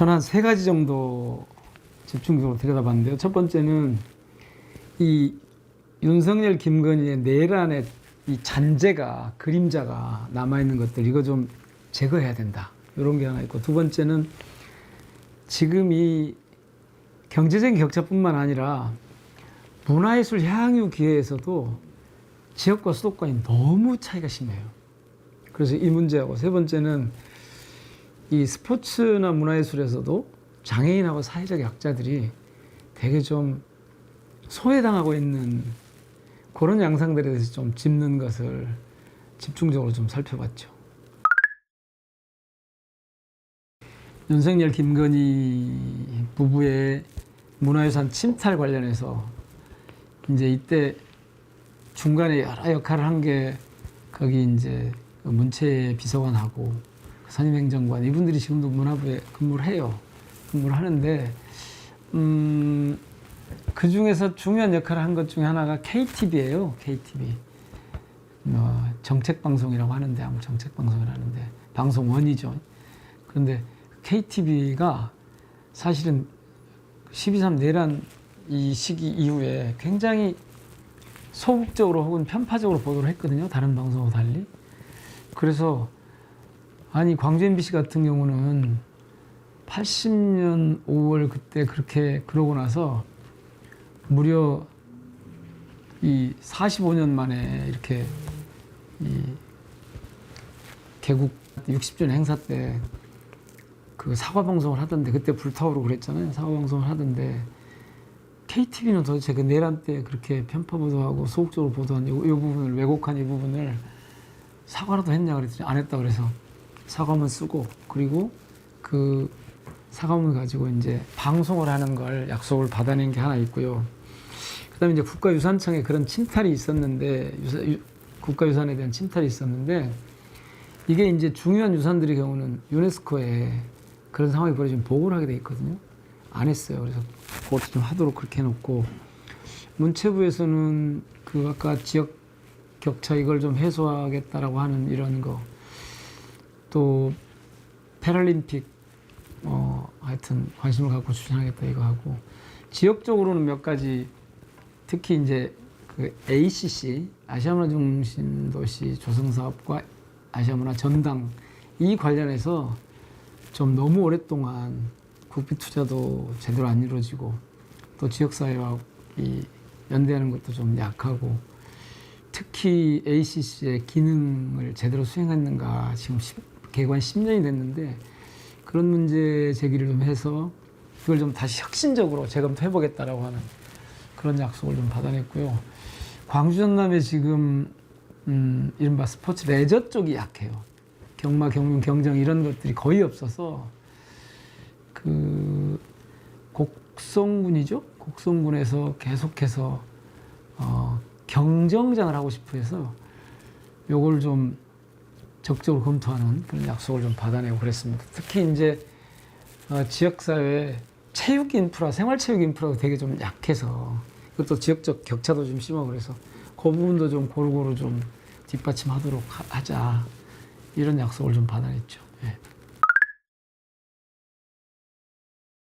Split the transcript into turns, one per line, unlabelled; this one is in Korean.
저는 한 세 가지 정도 집중적으로 들여다봤는데요. 첫 번째는 이 윤석열, 김건희의 내란의 이 잔재가 그림자가 남아 있는 것들 이거 좀 제거해야 된다. 이런 게 하나 있고 두 번째는 지금 이 경제적인 격차뿐만 아니라 문화예술 향유 기회에서도 지역과 수도권이 너무 차이가 심해요. 그래서 이 문제하고 세 번째는 이 스포츠나 문화예술에서도 장애인하고 사회적 약자들이 되게 좀 소외당하고 있는 그런 양상들에 대해서 좀 짚는 것을 집중적으로 좀 살펴봤죠. 윤석열, 김건희 부부의 문화유산 침탈 관련해서 이제 이때 중간에 여러 역할을 한 게 거기 이제 그 문체 비서관하고 그 선임행정관 이분들이 지금도 문화부에 근무를 해요. 근무를 하는데 음, 그 중에서 중요한 역할을 한 것 중에 하나가 KTV예요. KTV. 어, 정책 방송이라고 하는데 아무 정책 방송을 하는데 방송원이죠. 그런데 KTV가 사실은 12.3 내란 이 시기 이후에 굉장히 소극적으로 혹은 편파적으로 보도를 했거든요. 다른 방송과 달리. 그래서 아니 광주 MBC 같은 경우는 80년 5월 그때 그렇게 그러고 나서 무려 이 45년 만에 이렇게 이 개국 60주년 행사 때 그 사과 방송을 하던데 그때 불타오르고 그랬잖아요. 사과 방송을 하던데 KTV는 도대체 그 내란 때 그렇게 편파 보도하고 소극적으로 보도한 이, 이 부분을 왜곡한 이 부분을 사과라도 했냐 그랬더니 안 했다 그래서 사과문 쓰고 그리고 그 사과문 가지고 이제 방송을 하는 걸 약속을 받아낸 게 하나 있고요. 그다음에 이제 국가유산청에 그런 침탈이 있었는데 유사, 유, 국가유산에 대한 침탈이 있었는데 이게 이제 중요한 유산들의 경우는 유네스코에 그런 상황이 벌어지면 보고를 하게 돼 있거든요. 안 했어요. 그래서 그것도 좀 하도록 그렇게 해놓고 문체부에서는 그 아까 지역 격차 이걸 좀 해소하겠다라고 하는 이런 거 또 패럴림픽 어 하여튼 관심을 갖고 추진하겠다 이거 하고. 지역적으로는 몇 가지 특히 이제 그 ACC 아시아문화 중심 도시 조성 사업과 아시아문화 전당 이 관련해서 좀 너무 오랫동안 국비 투자도 제대로 안 이루어지고 또 지역사회와 이 연대하는 것도 좀 약하고 특히 ACC의 기능을 제대로 수행했는가 지금 10, 개관 10년이 됐는데 그런 문제 제기를 좀 해서 그걸 좀 다시 혁신적으로 재검토해보겠다라고 하는 그런 약속을 좀 받아냈고요. 광주 전남에 지금 음, 이른바 스포츠 레저 쪽이 약해요. 경마, 경륜, 경정 이런 것들이 거의 없어서 그 곡성군이죠. 곡성군에서 계속해서 어, 경정장을 하고 싶어 해서 요걸 좀 적극적으로 검토하는 그런 약속을 좀 받아내고 그랬습니다. 특히 이제 어, 지역사회 체육 인프라, 생활체육 인프라가 되게 좀 약해서 그것도 지역적 격차도 좀 심하고 그래서 그 부분도 좀 고루고루 좀 뒷받침하도록 하- 하자 이런 약속을 좀 받아냈죠. 예.